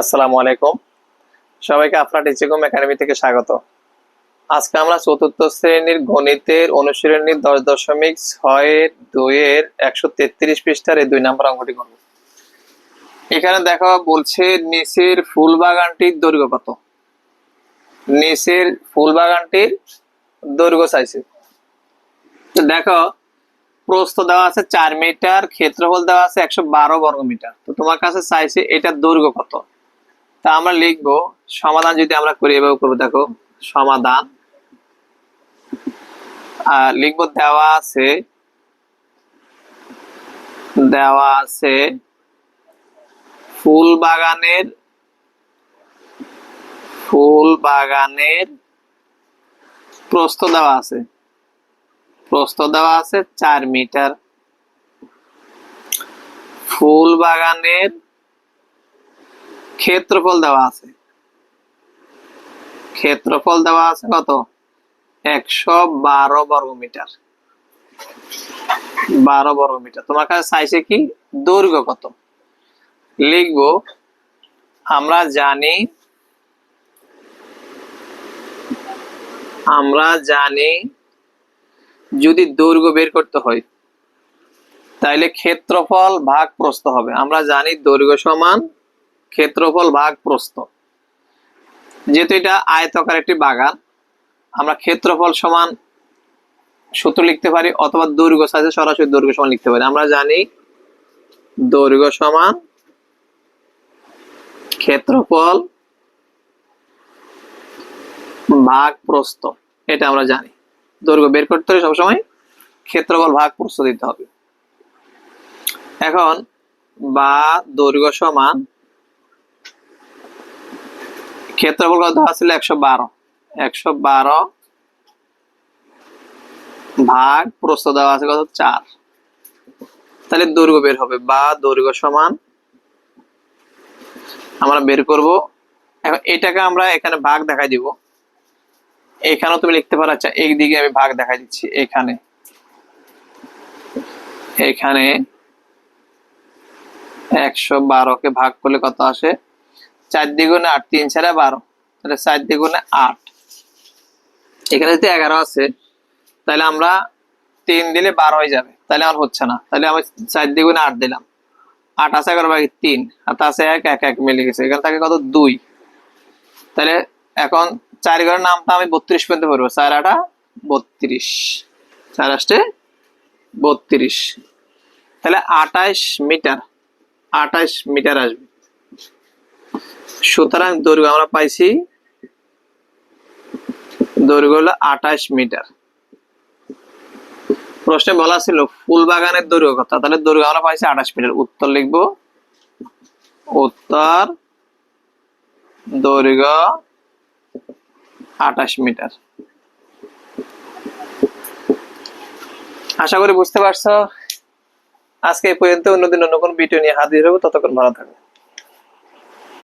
আসসালামু আলাইকুম। সবাইকে আপনার টিচিকম একাডেমি থেকে স্বাগত। আজকে আমরা চতুর্থ শ্রেণির গণিতের অনুশীলনীর দশ দশমিক ছয়ের দুইয়ের একশো তেত্রিশ পৃষ্ঠার এই দুই নম্বর অঙ্কটি করব। এখানে দেখা বলছে, নিচের ফুল বাগানটির দৈর্ঘ্য কত? নিচের ফুল বাগানটির দৈর্ঘ্য চাইছে দেখো, প্রস্থ দেওয়া আছে চার মিটার, ক্ষেত্রফল দেওয়া আছে একশো বারো বর্গ মিটার তো তোমার কাছে চাইছে এটার দৈর্ঘ্য কত? তা আমরা লিখব, সমাধান যদি আমরা করি, এভাবে করব। দেখো, সমাধান। আর লিখব, দেওয়া আছে দেওয়া আছে ফুল বাগানের ফুল বাগানের প্রস্থ দেওয়া আছে। প্রস্থ দেওয়া আছে চার মিটার। ফুল বাগানের ক্ষেত্রফল দেওয়া আছে। ক্ষেত্রফল দেওয়া আছে কত? একশো বারো বর্গ মিটার বারো বর্গ মিটার তোমার কাছে চাইছে কি? দৈর্ঘ্য কত? লিখব, আমরা জানি আমরা জানি যদি দৈর্ঘ্য বের করতে হয়, তাইলে ক্ষেত্রফল ভাগ প্রস্থ হবে। আমরা জানি দৈর্ঘ্য সমান ক্ষেত্রফল ভাগ প্রস্থ। যেহেতু এটা আয়তকার একটি বাগান, আমরা ক্ষেত্রফল সমান সূত্র লিখতে পারি অথবা দৈর্ঘ্য সাথে সরাসরি দৈর্ঘ্য সমান লিখতে পারি। আমরা জানি দৈর্ঘ্য সমান ক্ষেত্রফল ভাগ প্রস্থ, এটা আমরা জানি। দৈর্ঘ্য বের করতে হলে সবসময় ক্ষেত্রফল ভাগ প্রস্থ দিতে হবে। এখন বা দৈর্ঘ্য সমান ক্ষেত্রফল কত? ছিল একশো বারো। একশো বারো ভাগ প্রস্থ দেওয়া আছে কত? চার। তাহলে দৈর্ঘ্য বের হবে। বা দৈর্ঘ্য সমান আমরা বের করব। এখন এটাকে আমরা এখানে ভাগ দেখাই দিব। এখানেও তুমি লিখতে পারো আচ্ছা এই দিকে আমি ভাগ দেখাই দিচ্ছি। এখানে। এখানে একশো বারোকে ভাগ করলে কত আসে? চার দ্বিগুণে আট, তিন ছাড়া বারো, তাহলে চার দ্বিগুণে আট। এখানে যদি এগারো আছে, তাহলে আমরা তিন দিলে বারো হয়ে যাবে, তাহলে আমার হচ্ছে না। তাহলে আমি চার দ্বিগুণে আট দিলাম। আট আছে এগারো বাকি তিন, আর আছে এক এক এক মিলে গেছে। এখানে থাকে কত? দুই। তাহলে এখন চার ঘরের নামটা আমি বত্রিশ পর্যন্ত পড়ব। চার আটা বত্রিশ। চার আসতে বত্রিশ। তাহলে আটাইশ মিটার আঠাইশ মিটার আসবে। সুতরাং দৈর্ঘ্য আমরা পাইছি, দৈর্ঘ্য হলো আঠাইশ মিটার। প্রশ্নে বলা ছিল ফুল বাগানের দৈর্ঘ্য কথা তাহলে দৈর্ঘ্য আমরা পাইছি আঠাশ মিটার। উত্তর লিখব, উত্তর দৈর্ঘ্য আঠাশ মিটার। আশা করি বুঝতে পারছ। আজকে এই পর্যন্ত অন্যদিন অন্য কোনো ভিডিও নিয়ে হাজির হব, ততক্ষণ ভালো থাকো